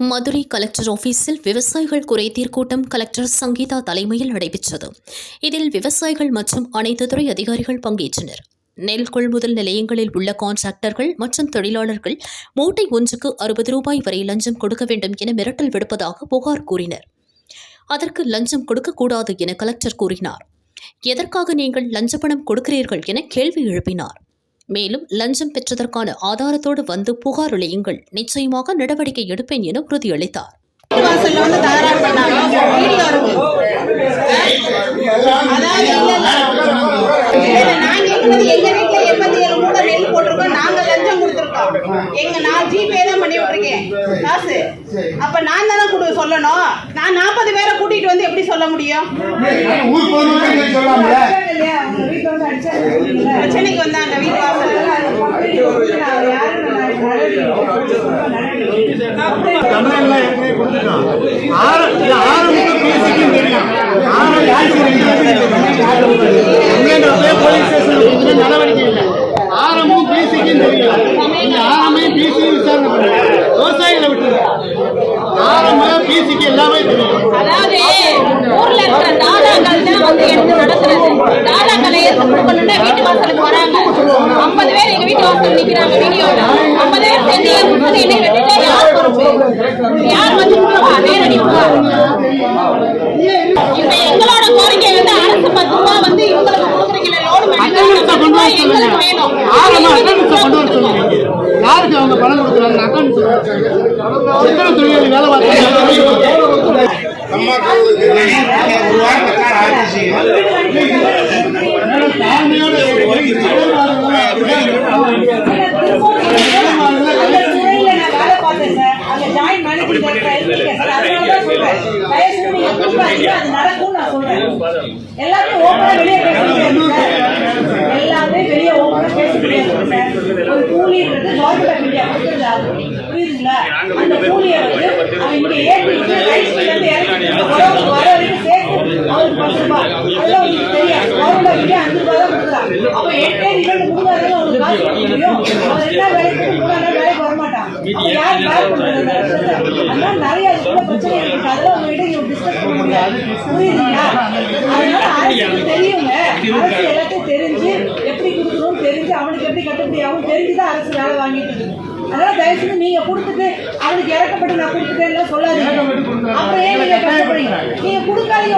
Madurai collector ஆபீஸில் விவசாயிகள் குறைதீர் கூட்டம் கலெக்டர் சங்கீதா தலைமையில் நடைபெற்றது. இதில் விவசாயிகள் மற்றும் அனைத்து துறை அதிகாரிகள் பங்கேற்றனர். நெல் கொள்முதல் நிலையங்களில் உள்ள கான்ட்ராக்டர்கள் மற்றும் தொழிலாளர்கள் மூட்டை ஒன்றுக்கு அறுபது ரூபாய் வரை லஞ்சம் கொடுக்க வேண்டும் என மிரட்டல் விடுப்பதாக புகார் கூறினர். அதற்கு லஞ்சம் கொடுக்கக்கூடாது என கலெக்டர் கூறினார். எதற்காக நீங்கள் லஞ்ச பணம் கொடுக்கிறீர்கள் என கேள்வி எழுப்பினார். மேலும் லஞ்சம் பெற்றதற்கான ஆதாரத்தோடு வந்து புகார் அளியுங்கள் நிச்சயமாக நடவடிக்கை எடுப்பேன் என உறுதியளித்தார் அதாவது எங்க போட்டிருக்கோம் லஞ்சம் கொடுத்துருக்கோம் எங்க நான் ஜிபே தான் பண்ணி விட்டுருக்கேன் காசு அப்ப நான் தானே கொடு சொல்லணும் நான் நாற்பது பேரை கூட்டிட்டு வந்து எப்படி சொல்ல முடியும் பிரச்சனைக்கு வந்தாங்க வீட்டு நடவடிக்கை இல்லை ஆரம்பம் பேசிக்கும் தெரியும் நீங்க ஆரம்பமே விசாரணை பண்ணுங்க விவசாயிகளை விட்டுருங்க எல்லாமே தெரியும் அதாவது ஊர்ல இருக்கிற தாதாக்கள் தான் வந்து எடுத்து நடத்துறது. தாதாக்களை எடுத்து கொடுக்கணும்னா வீட்டு வாசலுக்கு வராங்க. ஐம்பது பேர் எங்க வீட்டு வாசல் நிக்கிறாங்க வீடியோல. ஐம்பது பேர் சேர்ந்து முப்பது யார் கொடுப்பா நேரடி இப்ப எங்களோட கோரிக்கை வந்து அரசு பத்து ரூபா வந்து இவங்களுக்கு கொடுக்குறீங்களே லோடு எங்களுக்கு வேணும். யாருக்கு அவங்க பணம் கொடுக்குறாங்க? எத்தனை தொழிலாளி வேலை தாழ்மையோட அந்த துறையில நான் வேலை பார்த்தேன் சார். அங்க director ஆ இருக்கீங்க சார். அதனால தான் சொல்றேன். தயவு நீங்க கொடுக்காதீங்க. அது நான் சொல்றேன். எல்லாத்தையும் வெளிய. எல்லாமே வெளிய சார். ஒரு கூலின்றது. புரியுதுங்களா? அந்த கூலியை வந்து அவன் இங்க ஏத்திட்டு right side ல இருந்து இறக்கிட்டு உழவுக்கு வர வரைக்கும் சேர்த்து அவருக்கு பத்து ரூபாய். அதெல்லாம் உங்களுக்கு தெரியாது. government of India அஞ்சு ரூபாய் தான் கொடுக்குறான். அப்ப எட்டே இரண்டு கொடுக்காதவங்க அவனுக்கு காசு கொடுக்க முடியும். அவன் என்ன வேலைக்கு போய் போனாலும் வேலைக்கு வரமாட்டான். அப்ப யார் பேர் பண்றது அந்த இடத்துல? அதனால நிறைய பிரச்சனை இருக்கு. அதெல்லாம் உங்ககிட்ட இங்க discuss பண்ண முடியாது. புரியுதுங்களா? அதனால அரசுக்கு தெரியுங்க. அரசு எல்லாத்தையும் தெரிஞ்சு எப்படி கொடுக்கணும்னு தெரிஞ்சு அவனுக்கு எப்படி கட்டுப்படி ஆகும் தெரிஞ்சுதான் அரசு வேலை வாங்கிட்டு இருக்கு. அதனால தயவு செஞ்சு நீங்க கொடுத்துட்டு அவனுக்கு இறக்கப்பட்டு நான் கொடுத்துட்டேன்னு சொல்லாதீங்க. அப்புறம் ஏன் நீங்க கஷ்டப்படுறீங்க நீங்க கொடுக்காதீங்க